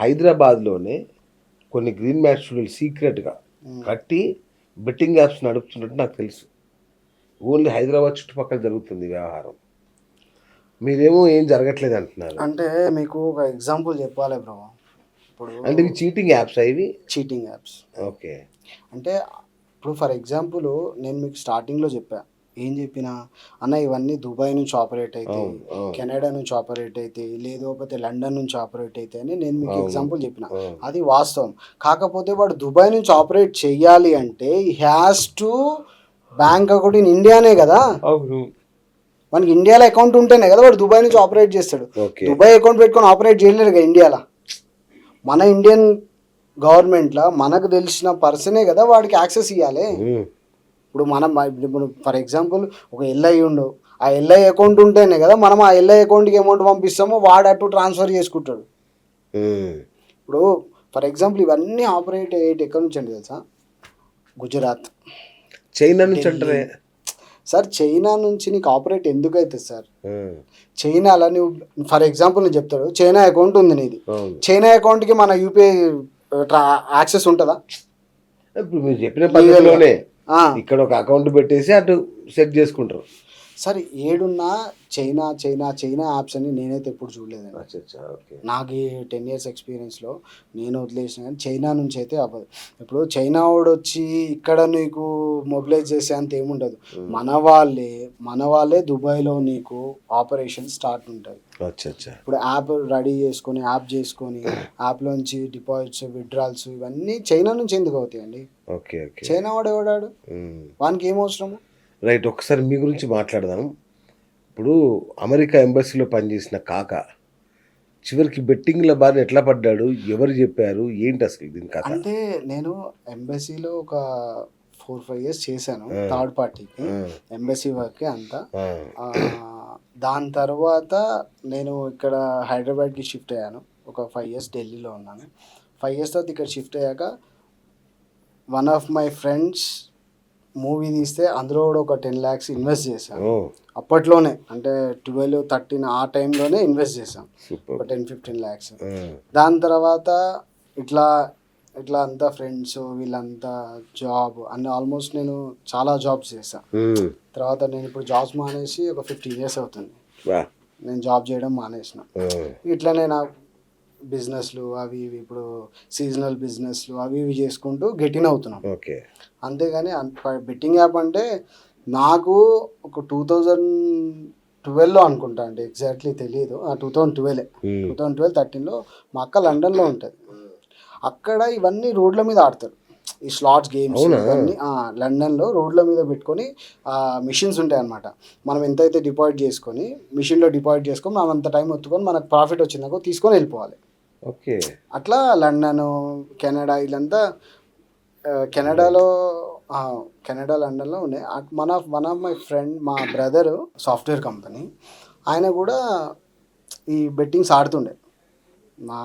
హైదరాబాద్లోనే కొన్ని green match స్టూడియోలు సీక్రెట్గా కట్టి బెట్టింగ్ యాప్స్ నడుపుతున్నట్టు నాకు తెలుసు. ఓన్లీ హైదరాబాద్ చుట్టుపక్కల జరుగుతుంది వ్యవహారం. మీరేమో ఏం జరగట్లేదు అంటున్నారు. అంటే మీకు ఒక ఎగ్జాంపుల్ చెప్పాలి బ్రో. ఇప్పుడు అంటే ఇవి చీటింగ్ యాప్స్ ఇవి? Cheating apps. ఓకే. అంటే ఇప్పుడు ఫర్ ఎగ్జాంపుల్ నేను మీకు స్టార్టింగ్లో చెప్పా. ఏం చెప్పినా? అన్న ఇవన్నీ దుబాయ్ నుంచి ఆపరేట్ అవును. కెనడా నుంచి ఆపరేట్ అవుతాయి లేకపోతే లండన్ నుంచి ఆపరేట్ అవుతాయి అని నేను మీకు. ఎగ్జాంపుల్ చెప్పిన. అది వాస్తవం. కాకపోతే వాడు దుబాయ్ నుంచి ఆపరేట్ చెయ్యాలి అంటే has to bank account in ఇండియానే కదా? మనకి ఇండియాలో అకౌంట్ ఉంటేనే కదా వాడు దుబాయ్ నుంచి ఆపరేట్ చేస్తాడు. దుబాయ్ అకౌంట్ పెట్టుకొని ఆపరేట్ చేయలేరు కదా ఇండియాలో మన ఇండియన్ గవర్నమెంట్లో మనకు తెలిసిన పర్సనే కదా వాడికి యాక్సెస్ ఇవ్వాలి. ఇప్పుడు మనం ఇప్పుడు ఫర్ ఎగ్జాంపుల్ ఒక ఎల్ఐ ఉండు ఆ ఎల్ఐ అకౌంట్ ఉంటేనే కదా మనం ఆ ఎల్ఐ అకౌంట్కి అమౌంట్ పంపిస్తామో వాడు అటు ట్రాన్స్ఫర్ చేసుకుంటాడు. ఇప్పుడు ఫర్ ఎగ్జాంపుల్ ఇవన్నీ ఆపరేట్ అయ్యేటి ఎక్కడి నుంచి అండి తెలుసా? గుజరాత్. చైనా నుంచి అంటారే? సార్ చైనా నుంచి నీకు ఆపరేట్ ఎందుకు అవుతుంది సార్. చైనాలో నువ్వు ఫర్ ఎగ్జాంపుల్ నేను చెప్తాడు చైనా అకౌంట్ ఉంది నీది. చైనా అకౌంట్కి మన యూపీఐ యాక్సెస్ ఉంటుందా? ఇప్పుడు మీరు చెప్పిన పద్ధతిలోనే ఇక్కడ ఒక అకౌంట్ పెట్టేసి అటు సెట్ చేసుకుంటారు. సరే ఏడున్నా చైనా చైనా చైనా యాప్స్ అని నేనైతే ఎప్పుడు చూడలేదండి. ఓకే. నాకు ఈ టెన్ ఇయర్స్ ఎక్స్పీరియన్స్లో నేను వదిలేసిన కానీ చైనా నుంచి అయితే అవ్వదు. ఇప్పుడు చైనా వాడు వచ్చి ఇక్కడ నీకు మొబిలైజ్ చేసే అంత ఏముండదు మన వాళ్ళే మన వాళ్ళే దుబాయ్లో నీకు ఆపరేషన్ స్టార్ట్ ఉంటుంది. ఇప్పుడు యాప్ రెడీ చేసుకొని యాప్ చేసుకొని యాప్లోంచి డిపాజిట్స్ విత్డ్రాల్స్ ఇవన్నీ చైనా నుంచి ఎందుకు అవుతాయండి? Okay okay. చైనా వాడు ఎవడాడు. వానికి ఏం అవసరము? రైట్ ఒకసారి మీ గురించి మాట్లాడదాం. ఇప్పుడు అమెరికా ఎంబసీలో పనిచేసిన కాక చివరికి బెట్టింగ్ల బారిన ఎట్లా పడ్డాడు? ఎవరు చెప్పారు? ఏంటి అసలు దీని కథ? అంటే నేను ఎంబసీలో ఒక ఫోర్ ఫైవ్ ఇయర్స్ చేశాను థర్డ్ పార్టీకి. ఎంబసీ వర్క్ అంతా. దాని తర్వాత నేను ఇక్కడ హైదరాబాద్కి షిఫ్ట్ అయ్యాను. ఒక ఫైవ్ ఇయర్స్ ఢిల్లీలో ఉన్నాను. ఫైవ్ ఇయర్స్ తర్వాత ఇక్కడ షిఫ్ట్ అయ్యాక one of my friends movie తీస్తే అందులో కూడా ఒక టెన్ ల్యాక్స్ ఇన్వెస్ట్ చేశాను అప్పట్లోనే అంటే ట్వెల్వ్ థర్టీన్ ఆ టైంలోనే ఇన్వెస్ట్ చేశాం. ఒక టెన్ ఫిఫ్టీన్ ల్యాక్స్ దాని తర్వాత ఇట్లా ఇట్లా అంతా ఫ్రెండ్స్ వీళ్ళంతా జాబ్ అన్ని ఆల్మోస్ట్ నేను చాలా జాబ్స్ చేశాను తర్వాత నేను ఇప్పుడు జాబ్స్ మానేసి ఒక ఫిఫ్టీన్ ఇయర్స్ అవుతుంది. నేను జాబ్ చేయడం మానేసిన. ఆ, ఇట్లనే నా బిజినెస్లు అవి ఇవి ఇప్పుడు సీజనల్ బిజినెస్లు అవి ఇవి చేసుకుంటూ గెటిన్ అవుతున్నాం. ఓకే. అంతేగాని బెట్టింగ్ యాప్ అంటే నాకు ఒక టూ థౌజండ్ ట్వెల్వ్లో అనుకుంటా అండి ఎగ్జాక్ట్లీ తెలియదు two thousand twelve. Two thousand twelve థర్టీన్లో మా అక్క లండన్లో ఉంటుంది. అక్కడ ఇవన్నీ రోడ్ల మీద ఆడతారు. ఈ స్లాట్స్ గేమ్స్? ఇవన్నీ లండన్లో రోడ్ల మీద పెట్టుకొని మిషన్స్ ఉంటాయి అనమాట మనం ఎంతైతే డిపాజిట్ చేసుకొని మిషన్లో డిపాజిట్ చేసుకొని మనం అంత టైం ఒత్తుకొని మనకు ప్రాఫిట్ వచ్చిందాకో తీసుకొని వెళ్ళిపోవాలి. ఓకే. అట్లా లండన్ కెనడా ఆ, కెనడాలో కెనడా లండన్లో ఉన్నాయి మన వన్ ఆఫ్ మై ఫ్రెండ్ మా బ్రదర్ సాఫ్ట్వేర్ కంపెనీ ఆయన కూడా ఈ బెట్టింగ్స్ ఆడుతుండే. మా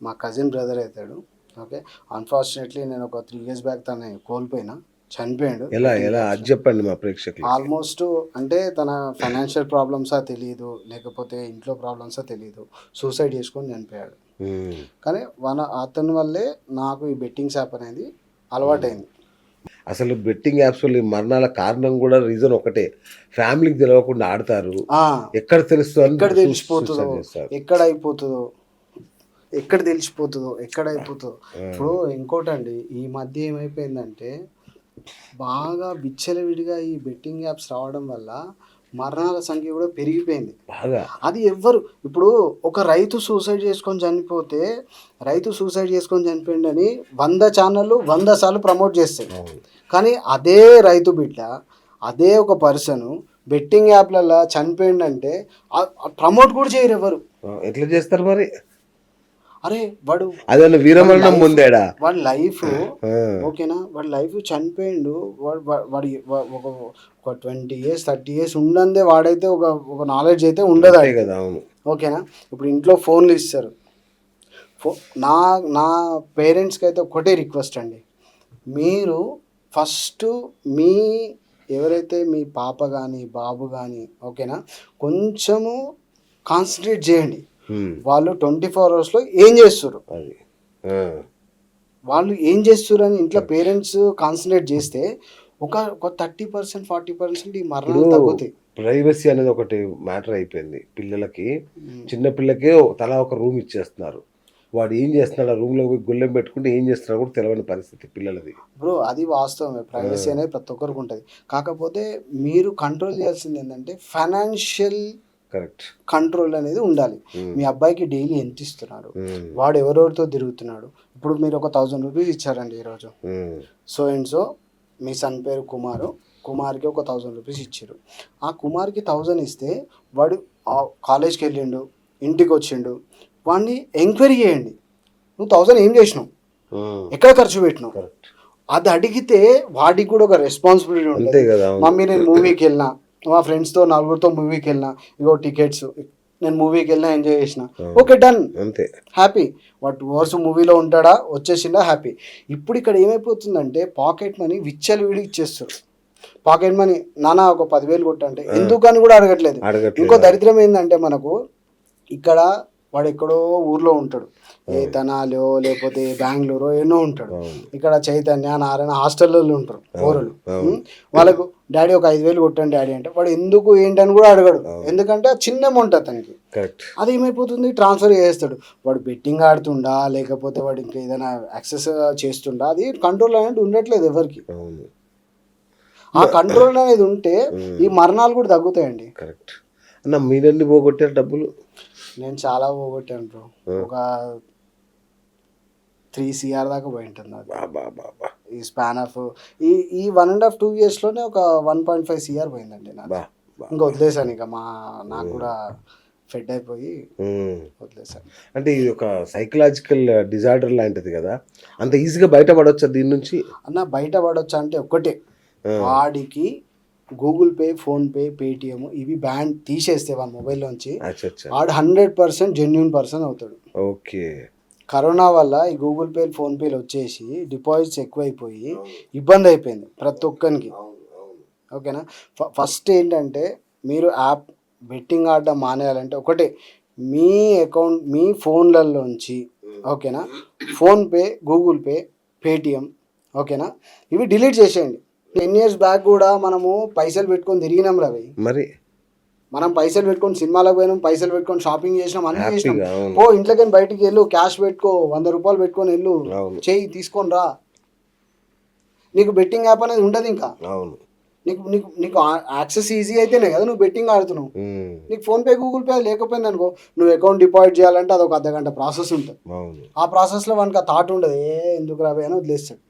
మా కజిన్ బ్రదర్ అవుతాడు. ఓకే అన్ఫార్చునేట్లీ నేను ఒక త్రీ ఇయర్స్ బ్యాక్ తను కోల్పోయినా చనిపోయాడు. ఎలా ఎలా? అది చెప్పండి మా ప్రేక్షకులు ఆల్మోస్ట్ అంటే తన ఫైనాన్షియల్ ప్రాబ్లమ్సా తెలియదు లేకపోతే ఇంట్లో ప్రాబ్లమ్సా తెలియదు సూసైడ్ చేసుకొని చనిపోయాడు. ఉమ్, కానీ వన అతని వల్లే నాకు ఈ బెట్టింగ్స్ యాప్ అనేది అలవాటైంది. అసలు బెట్టింగ్ యాప్స్ మరణాల కారణం కూడా రీజన్ ఒకటే. ఫ్యామిలీకి తెలియకుండా ఆడతారు. ఎక్కడ తెలుస్తుంది ఎక్కడ తెలిసిపోతుందో ఎక్కడ అయిపోతుందో ఎక్కడ తెలిసిపోతుందో ఎక్కడ అయిపోతుందో. ఇప్పుడు ఇంకోటండి ఈ మధ్య ఏమైపోయిందంటే బాగా విచ్చలవిడిగా ఈ బెట్టింగ్ యాప్స్ రావడం వల్ల మరణాల సంఖ్య కూడా పెరిగిపోయింది. అది ఎవ్వరు ఇప్పుడు ఒక రైతు సూసైడ్ చేసుకొని చనిపోతే రైతు సూసైడ్ చేసుకొని చనిపోయిండని వంద ఛానళ్ళు వంద సార్లు ప్రమోట్ చేస్తాయి. కానీ అదే రైతు బిడ్డ అదే ఒక పర్సన్ బెట్టింగ్ యాప్లలో చనిపోయిండంటే ప్రమోట్ కూడా చేయరు ఎవరు ఎట్లా చేస్తారు మరి? అరే వాడు అదే వీరమరణం పొందాడా వాడి లైఫ్ ఓకేనా? వాడి లైఫ్ చనిపోయిండు. వాడు వాడి ఒక ఒక ట్వంటీ ఇయర్స్ థర్టీ ఇయర్స్ ఉండందే వాడైతే ఒక ఒక నాలెడ్జ్ అయితే ఉండదు. కదా అవును. ఓకేనా? ఇప్పుడు ఇంట్లో ఫోన్లు ఇస్తారు. ఫో నా నా పేరెంట్స్కి అయితే ఒకటే రిక్వెస్ట్ అండి. మీరు ఫస్ట్ మీ ఎవరైతే మీ పాప కానీ బాబు కానీ ఓకేనా? కొంచెము కాన్సన్ట్రేట్ చేయండి. వాళ్ళు ట్వంటీ ఫోర్ అవర్స్లో ఏం చేస్తారు అది. వాళ్ళు ఏం చేస్తారు అని ఇంట్లో పేరెంట్స్ కాన్సన్ట్రేట్ చేస్తే ఒక ఒక థర్టీ పర్సెంట్ ఫార్టీ పర్సెంట్ ఈ మరణాలు తగ్గుతాయి. ప్రైవసీ అనేది ఒకటి మ్యాటర్ అయిపోయింది. పిల్లలకి చిన్న పిల్లకే తలా ఒక రూమ్ ఇచ్చేస్తున్నారు. వాడు ఏం చేస్తున్నాడు? ఆ రూమ్లో పోయి గుళ్ళెం పెట్టుకుంటే ఏం చేస్తున్నాడు కూడా తెలియని పరిస్థితి పిల్లలది. బ్రో అది వాస్తవమే. ప్రైవసీ అనేది ప్రతి ఒక్కరికి ఉంటుంది. కాకపోతే మీరు కంట్రోల్ చేయాల్సింది ఏంటంటే ఫైనాన్షియల్ కరెక్ట్. కంట్రోల్ అనేది ఉండాలి. మీ అబ్బాయికి డైలీ ఎంత ఇస్తున్నారు వాడు ఎవరెవరితో తిరుగుతున్నాడు? ఇప్పుడు మీరు ఒక థౌజండ్ రూపీస్ ఇచ్చారండి ఈరోజు. సో అండ్ సో మీ సన్ పేరు కుమారు. కుమార్కి ఒక థౌజండ్ రూపీస్ ఇచ్చారు. ఆ కుమార్కి థౌజండ్ ఇస్తే వాడు కాలేజ్కి వెళ్ళిండు ఇంటికి వచ్చిండు. వాడిని ఎంక్వైరీ చేయండి. నువ్వు థౌజండ్ ఏం చేసినావు? ఎక్కడ ఖర్చు పెట్టినావు? కరెక్ట్. అది అడిగితే వాడికి కూడా ఒక రెస్పాన్సిబిలిటీ ఉంటుంది. మమ్మీ నేను మూవీకి వెళ్ళినా మా ఫ్రెండ్స్తో నలుగురితో మూవీకి వెళ్ళినా. ఇగో టికెట్స్ నేను మూవీకి వెళ్ళినా ఎంజాయ్ చేసిన. ఓకే డన్ అంతే. హ్యాపీ వాడు టూ అవర్స్ మూవీలో ఉంటాడా? వచ్చేసిండా? హ్యాపీ ఇప్పుడు ఇక్కడ ఏమైపోతుందంటే పాకెట్ మనీ విచ్చలు విడి ఇచ్చేస్తారు. పాకెట్ మనీ నానా ఒక పదివేలు కొట్టంటే ఎందుకని కూడా అడగట్లేదు. ఇంకో దరిద్రం ఏంటంటే మనకు ఇక్కడ వాడు ఎక్కడో ఊర్లో ఉంటాడు. ఏ తనాలో లేకపోతే బెంగళూరు ఎన్నో ఉంటాడు. ఇక్కడ చైతన్య నారాయణ హాస్టల్లో ఉంటారు ఊరలు. వాళ్ళకు డాడీ ఒక ఐదు వేలు కొట్టండి డాడీ అంటే వాడు ఎందుకు ఏంటని కూడా అడగడు. ఎందుకంటే చిన్న అమౌంట్ అతనికి. అది ఏమైపోతుంది? ట్రాన్స్ఫర్ చేస్తాడు వాడు బెట్టింగ్ ఆడుతుండా లేకపోతే వాడు ఇంకా ఏదైనా యాక్సెస్ చేస్తుండా? అది కంట్రోల్ అనేది ఉండట్లేదు ఎవరికి. ఆ కంట్రోల్ అనేది ఉంటే ఈ మరణాలు కూడా తగ్గుతాయండి. కరెక్ట్. అన్న మీరన్ని పోగొట్టారు డబ్బులు? నేను చాలా పోగొట్టాను బ్రో. ఒక త్రీ సిఆర్ దాకా పోయి ఉంటుంది అది ఈ స్పాన్ ఆఫ్ ఈ ఈ వన్ అండ్ హాఫ్ టూ ఇయర్స్లోనే ఒక వన్ పాయింట్ ఫైవ్ సిఆర్ పోయిందండి నాకు ఇంకా వదిలేసాను ఇక మా నాకు కూడా ఫెడ్ అయిపోయి. వదిలేసాను అంటే ఇది ఒక సైకలాజికల్ డిజార్డర్ లాంటిది కదా? అంత ఈజీగా బయటపడవచ్చా దీని నుంచి? అన్న బయట పడొచ్చా అంటే ఒక్కటే. వాడికి Google Pay PhonePe Paytm ఇవి బ్యాన్ తీసేస్తే వాళ్ళ మొబైల్లోంచి వాడు హండ్రెడ్ పర్సెంట్ జెన్యున్ పర్సన్ అవుతాడు. ఓకే. కరోనా వల్ల ఈ గూగుల్ పే ఫోన్ పేలు వచ్చేసి డిపాజిట్స్ ఎక్కువైపోయి ఇబ్బంది అయిపోయింది ప్రతి ఒక్కరికి ఓకేనా? ఫస్ట్ ఏంటంటే మీరు యాప్ బెట్టింగ్ ఆడడం మానేయాలంటే ఒకటే మీ అకౌంట్ మీ ఫోన్లలోంచి ఓకేనా? ఫోన్పే గూగుల్ పే పేటిఎం ఓకేనా? ఇవి డిలీట్ చేసేయండి. టెన్ ఇయర్స్ బ్యాక్ కూడా మనము పైసలు పెట్టుకొని తిరిగినాం రవి. మరి? మనం పైసలు పెట్టుకొని సినిమాలకు పోయినాం పైసలు పెట్టుకొని షాపింగ్ చేసినాం అన్ని చేసినాం. ఓ ఇంట్లోకి బయటికి వెళ్ళు క్యాష్ పెట్టుకో వంద రూపాయలు పెట్టుకొని వెళ్ళు. చెయ్యి తీసుకొని రా. నీకు బెట్టింగ్ యాప్ అనేది ఉండదు ఇంకా. అవును. నీకు నీకు నీకు యాక్సెస్ ఈజీ అయితేనే కదా నువ్వు బెట్టింగ్ ఆడుతున్నావు. నీకు ఫోన్పే గూగుల్ పే లేకపోయింది అనుకో నువ్వు అకౌంట్ డిపాజిట్ చేయాలంటే అదొక అర్ధ గంట ప్రాసెస్ ఉంటుంది ఆ ప్రాసెస్లో వానికి ఆ థాట్ ఉండదు ఏ ఎందుకు రాబోయే అని వదిలేస్తాడు.